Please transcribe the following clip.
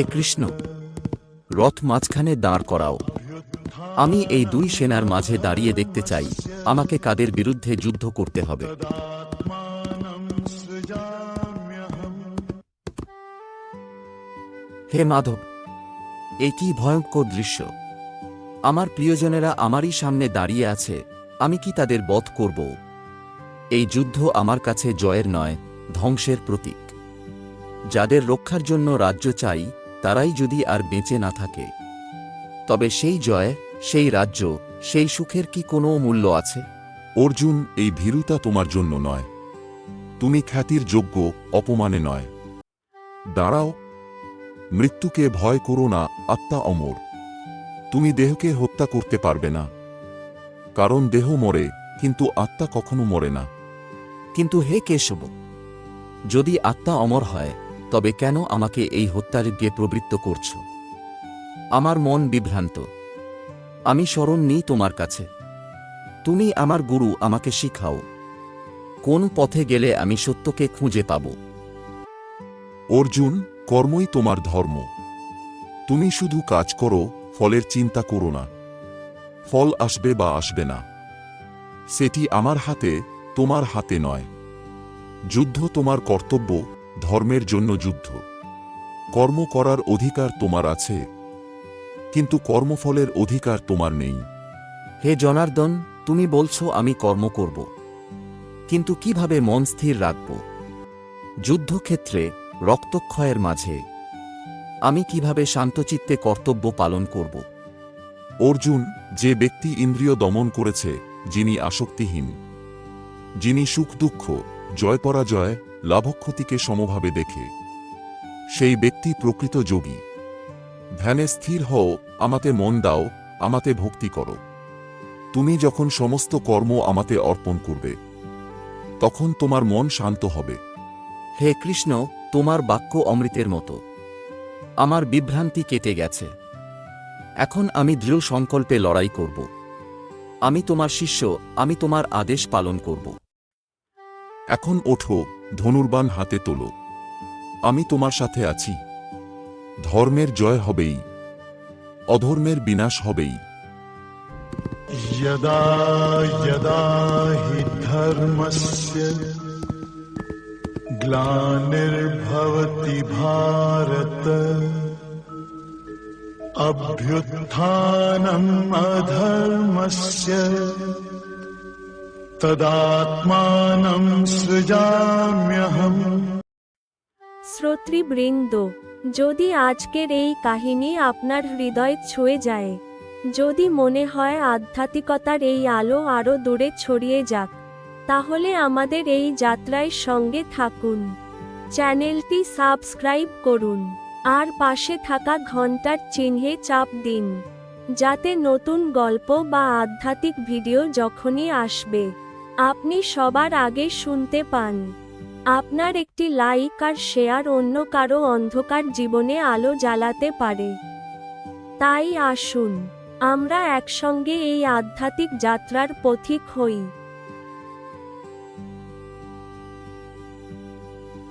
হে কৃষ্ণ, রথ মাঝখানে দাঁড় করাও। আমি এই দুই সেনার মাঝে দাঁড়িয়ে দেখতে চাই, আমাকে কাদের বিরুদ্ধে যুদ্ধ করতে হবে। হে মাধব কি ভয়ঙ্কর দৃশ্য। আমার প্রিয়জনেরা আমারই সামনে দাঁড়িয়ে আছে, আমি কি তাদের বধ করব? এই যুদ্ধ আমার কাছে জয়ের নয়, ধ্বংসের প্রতীক। যাদের রক্ষার জন্য রাজ্য চাই তারাই যদি আর বেঁচে না থাকে। তবে সেই জয় সেই রাজ্য সেই সুখের কি কোনো মূল্য আছে? অর্জুন এই ভীরুতা তোমার জন্য নয়। তুমি খ্যাতির যোগ্য অপমানে নয়। দাঁড়াও। মৃত্যুকে ভয় করো না আত্মা অমর। তুমি দেহকে হত্যা করতে পারবে না। কারণ দেহ মরে কিন্তু আত্মা কখনো মরে না। কিন্তু হে কেশব যদি আত্মা অমর হয় তবে কেন আমাকে এই হত্যার দিয়ে প্রবৃত্ত করছ? আমার মন বিভ্রান্ত। আমি স্মরণ নিই তোমার কাছে। তুমি আমার গুরু, আমাকে শিখাও। কোন পথে গেলে আমি সত্যকে খুঁজে পাব? অর্জুন, কর্মই তোমার ধর্ম। তুমি শুধু কাজ করো, ফলের চিন্তা করো না। ফল আসবে বা আসবে না। সেটি আমার হাতে, তোমার হাতে নয়। যুদ্ধ তোমার কর্তব্য ধর্মের জন্য যুদ্ধ। কর্ম করার অধিকার তোমার আছে কিন্তু কর্মফলের অধিকার তোমার নেই। হে জনার্দন তুমি বলছো আমি কর্ম করব কিন্তু কীভাবে মন স্থির রাখব? যুদ্ধক্ষেত্রে রক্তক্ষয়ের মাঝে আমি কীভাবে শান্তচিত্তে কর্তব্য পালন করব? অর্জুন যে ব্যক্তি ইন্দ্রিয় দমন করেছে যিনি আসক্তিহীন যিনি সুখ দুঃখ জয় পরাজয় লাভক্ষতিকে সমভাবে দেখে। সেই ব্যক্তি প্রকৃত যোগী। ধ্যানে স্থির হও, আমাতে মন দাও, আমাতে ভক্তি করো। তুমি যখন সমস্ত কর্ম আমাতে অর্পণ করবে, তখন তোমার মন শান্ত হবে। হে কৃষ্ণ, তোমার বাক্য অমৃতের মতো। আমার বিভ্রান্তি কেটে গেছে। এখন আমি দৃঢ় সংকল্পে লড়াই করব। আমি তোমার শিষ্য, আমি তোমার আদেশ পালন করব। এখন ওঠো ধনুর্বাণ হাতে তোলো আমি তোমার সাথে আছি ধর্মের জয় হবেই অধর্মের বিনাশ হবেই यदा यदा हि धर्मस्य ग्लानिर्भवति भारत अभ्युत्थानम् अधर्मस्य তদাত্মানম সৃজাম্যহম শ্রোতৃবৃন্দ, যদি আজকের এই কাহিনী আপনার হৃদয় ছুঁয়ে যায়, যদি মনে হয় আধ্যাত্মিকতার এই আলো আরও দূরে ছড়িয়ে যাক, তাহলে আমাদের এই যাত্রায় সঙ্গে থাকুন। চ্যানেলটি সাবস্ক্রাইব করুন, আর পাশে থাকা ঘণ্টার চিহ্নে চাপ দিন, যাতে নতুন গল্প বা আধ্যাত্মিক ভিডিও যখনই আসবে। আপনি সবার আগে শুনতে পান। আপনার একটি লাইক আর শেয়ার অন্য কারও অন্ধকার জীবনে আলো জ্বালাতে পারে। তাই আসুন, আমরা একসঙ্গে এই আধ্যাত্মিক যাত্রার পথিক হই।